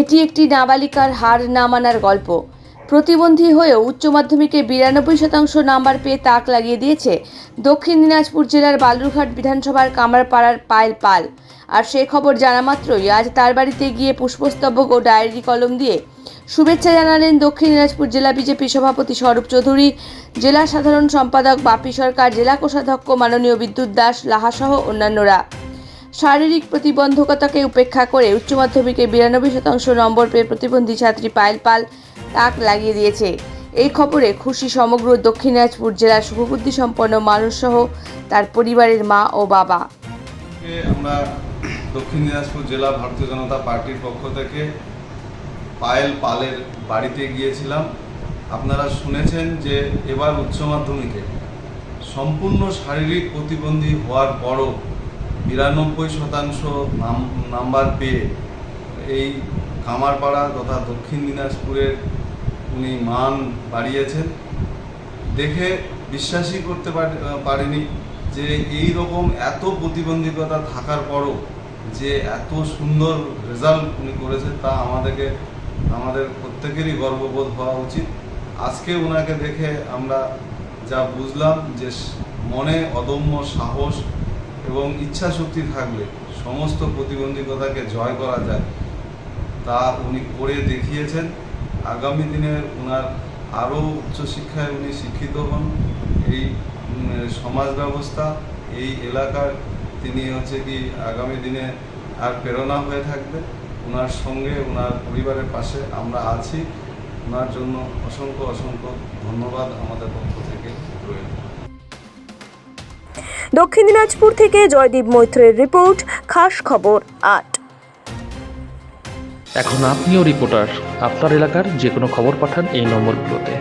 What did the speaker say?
এটি একটি নাবালিকার হার না মানার গল্প। প্রতিবন্ধী হয়েও উচ্চ মাধ্যমিকে বিরানব্বই শতাংশ নাম্বার পেয়ে তাক লাগিয়ে দিয়েছে দক্ষিণ দিনাজপুর জেলার বালুরঘাট বিধানসভার কামারপাড়ার পায়েল পাল। আর সে খবর জানা মাত্রই আজ তার বাড়িতে গিয়ে পুষ্পস্তবক ও ডায়েরি কলম দিয়ে শুভেচ্ছা জানালেন দক্ষিণ দিনাজপুর জেলা বিজেপি সভাপতি স্বরূপ চৌধুরী, জেলা সাধারণ সম্পাদক বাপি সরকার, জেলা কোষাধ্যক্ষ মাননীয় বিদ্যুৎ দাস, লাহাসহ অন্যান্যরা। শারীরিক প্রতিবন্ধকতাকে উপেক্ষা করে উচ্চ মাধ্যমিকে বিরানব্বই শতাংশ নম্বর পেয়ে প্রতিবন্ধী ছাত্রী পায়েল পাল তাক লাগিয়ে দিয়েছে। এই খবরে খুশি সমগ্র দক্ষিণ দিনাজপুর জেলার শুভবুদ্ধি সম্পন্ন মানুষসহ তার পরিবারের মা ও বাবা। আমরা দক্ষিণ দিনাজপুর জেলা ভারতীয় জনতা পার্টির পক্ষ থেকে পায়েল পালের বাড়িতে গিয়েছিলাম। আপনারা শুনেছেন যে এবার উচ্চ মাধ্যমিকে সম্পূর্ণ শারীরিক প্রতিবন্ধী হওয়ার পরও বিরানব্বই শতাংশ নাম- নাম্বার পেয়ে এই কামারপাড়া তথা দক্ষিণ দিনাজপুরের উনি মান বাড়িয়েছেন। দেখে বিশ্বাসই করতে পার- পারিনি যে এই রকম এত প্রতিবন্ধকতা থাকার পরও যে এত সুন্দর রেজাল্ট উনি করেছেন তা আমাদেরকে, আমাদের প্রত্যেকেরই গর্ববোধ হওয়া উচিত। আজকে ওনাকে দেখে আমরা যা বুঝলাম যে মনে অদম্য সাহস এবং ইচ্ছা শক্তি থাকলে, সমস্ত প্রতিবন্ধকতাকে জয় করা যায়, তা উনি করে দেখিয়েছেন। আগামী দিনে ওনার আরও উচ্চশিক্ষায় উনি শিক্ষিত হন। এই সমাজ ব্যবস্থা, এই এলাকার তিনি হচ্ছে কি আগামী দিনে আর প্রেরণা হয়ে থাকবে। ওনার সঙ্গে ওনার পরিবারের পাশে আমরা আছি। ওনার জন্য অসংখ্য অসংখ্য ধন্যবাদ আমাদের পক্ষ থেকে রইল। দক্ষিণ দিনাজপুর থেকে জয়দীপ মৈত্রের রিপোর্ট, খাস খবর আট। এখন আপনিও রিপোর্টার। আপনার এলাকার যে কোনো খবর পাঠান এই নম্বরগুলোতে।